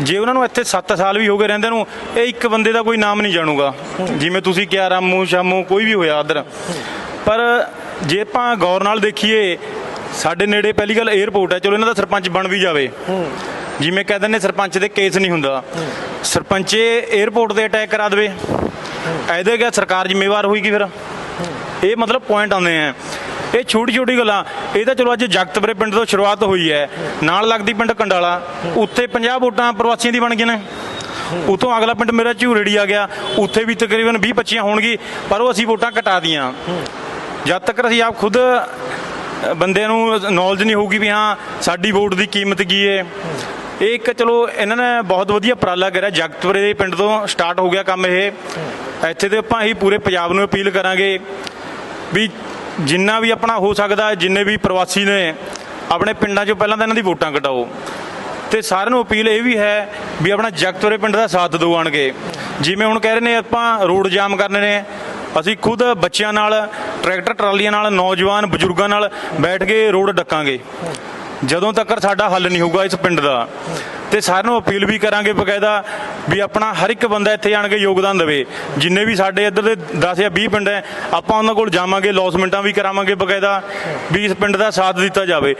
ਜੇ ਉਹਨਾਂ ਨੂੰ ਇੱਥੇ 7 ਸਾਲ ਵੀ ਹੋ ਗਏ ਰਹਿੰਦੇ ਨੂੰ, ਇਹ ਇੱਕ ਬੰਦੇ ਦਾ ਕੋਈ ਨਾਮ ਨਹੀਂ ਜਾਣੂਗਾ। ਜਿਵੇਂ ਤੁਸੀਂ ਕਿਹਾ, ਰਾਮੂ, ਸ਼ਾਮੂ, ਕੋਈ ਵੀ ਹੋਇਆ ਉਧਰ। ਪਰ ਜੇ ਆਪਾਂ ਗੌਰ ਨਾਲ ਦੇਖੀਏ, ਸਾਡੇ ਨੇੜੇ ਪਹਿਲੀ ਗੱਲ 에어ਪੋਰਟ ਹੈ, ਚਲੋ ਇਹਨਾਂ ਦਾ ਸਰਪੰਚ ਬਣ ਵੀ ਜਾਵੇ। ਜਿਵੇਂ ਕਹਿੰਦੇ ਨੇ ਸਰਪੰਚ ਦੇ ਕੇਸ ਨਹੀਂ ਹੁੰਦਾ। ਸਰਪੰਚੇ 에어ਪੋਰਟ ਤੇ ਅਟੈਕ ਕਰਾ ਦੇਵੇ। ਐਦੇ ਗਿਆ ਸਰਕਾਰ ਜ਼ਿੰਮੇਵਾਰ ਹੋਏਗੀ ਫਿਰ। ਇਹ ਮਤਲਬ ਪੁਆਇੰਟ ਆਉਂਦੇ ਆ। ਇਹ ਛੋਟੀ ਛੋਟੀ ਗੱਲਾਂ। ਇਹ ਤਾਂ ਚਲੋ ਅੱਜ ਜਗਤਪੁਰੇ ਪਿੰਡ ਤੋਂ ਸ਼ੁਰੂਆਤ ਹੋਈ ਹੈ। ਨਾਲ ਲੱਗਦੀ ਪਿੰਡ ਕੰਡਾਲਾ। ਉੱਥੇ 50 ਵੋਟਾਂ ਪ੍ਰਵਾਸੀਆਂ ਦੀ ਬਣ ਗਈਆਂ ਨੇ। ਉਤੋਂ ਅਗਲਾ ਪਿੰਡ ਮੇਰਾ ਝੂਰੜੀ ਆ ਗਿਆ। ਉੱਥੇ ਵੀ ਤਕਰੀਬਨ 20 25 ਹੋਣਗੀ ਪਰ ਉਹ ਅਸੀਂ ਵੋਟਾਂ ਘਟਾ ਦੀਆਂ। ਜਦ ਤੱਕ ਅਸੀਂ ਆਪ ਖੁਦ ਅ, ਬੰਦੇ ਨੂੰ ਨੌਲੇਜ ਨਹੀਂ ਹੋਊਗੀ ਵੀ ਹਾਂ ਸਾਡੀ ਵੋਟ ਦੀ ਕੀਮਤ ਕੀ ਹੈ ਇਹ ਇੱਕ ਚਲੋ ਇਹਨਾਂ ਨੇ ਬਹੁਤ ਵਧੀਆ ਉਪਰਾਲਾ ਕਰਿਆ। ਜਗਤਪੁਰੇ ਦੇ ਪਿੰਡ ਤੋਂ ਸਟਾਰਟ ਹੋ ਗਿਆ ਕੰਮ ਇਹ। ਇੱਥੇ ਤੇ ਆਪਾਂ ਹੀ ਪੂਰੇ ਪੰਜਾਬ ਨੂੰ ਅਪੀਲ ਕਰਾਂਗੇ ਵੀ ਜਿੰਨਾ ਵੀ ਆਪਣਾ ਹੋ ਸਕਦਾ ਜਿੰਨੇ ਵੀ ਪ੍ਰਵਾਸੀ ਨੇ, ਆਪਣੇ ਪਿੰਡਾਂ 'ਚੋਂ ਪਹਿਲਾਂ ਤਾਂ ਇਹਨਾਂ ਦੀ ਵੋਟਾਂ ਕਟਾਓ। ਤੇ ਸਾਰਿਆਂ ਨੂੰ ਅਪੀਲ ਇਹ ਵੀ ਹੈ ਵੀ ਆਪਣਾ ਜਗਤਪੁਰੇ ਪਿੰਡ ਦਾ ਸਾਥ ਦਿਓ ਆਣ ਜਿਵੇਂ ਹੁਣ ਕਹਿ ਰਹੇ ਨੇ, ਆਪਾਂ ਰੋਡ ਜਾਮ ਕਰਨੇ ਨੇ, ਅਸੀਂ ਖੁਦ ਬੱਚਿਆਂ ਨਾਲ, ਟਰੈਕਟਰ ਟਰਾਲੀਆਂ ਨਾਲ, ਨੌਜਵਾਨ ਬਜ਼ੁਰਗਾਂ ਨਾਲ ਬੈਠ ਕੇ ਰੋਡ ਡੱਕਾਂਗੇ। ਜਦੋਂ ਤੱਕ ਸਾਡਾ ਹੱਲ ਨਹੀਂ ਹੋਊਗਾ ਇਸ ਪਿੰਡ ਦਾ। ਤੇ ਸਾਰਿਆਂ ਨੂੰ ਅਪੀਲ ਵੀ ਕਰਾਂਗੇ ਬਕਾਇਦਾ ਵੀ ਆਪਣਾ ਹਰ ਇੱਕ ਬੰਦਾ ਇੱਥੇ ਆਣ ਕੇ ਯੋਗਦਾਨ ਦੇਵੇ। ਜਿੰਨੇ ਵੀ ਸਾਡੇ ਇੱਧਰ ਦੇ 10 ਜਾਂ 20 ਪਿੰਡ ਹੈ, ਆਪਾਂ ਉਹਨਾਂ ਕੋਲ ਜਾਵਾਂਗੇ ਲੌਸਮੈਂਟਾਂ ਵੀ ਕਰਾਵਾਂਗੇ ਬਕਾਇਦਾ ਵੀ ਇਸ ਪਿੰਡ ਦਾ ਸਾਥ ਦਿੱਤਾ ਜਾਵੇ।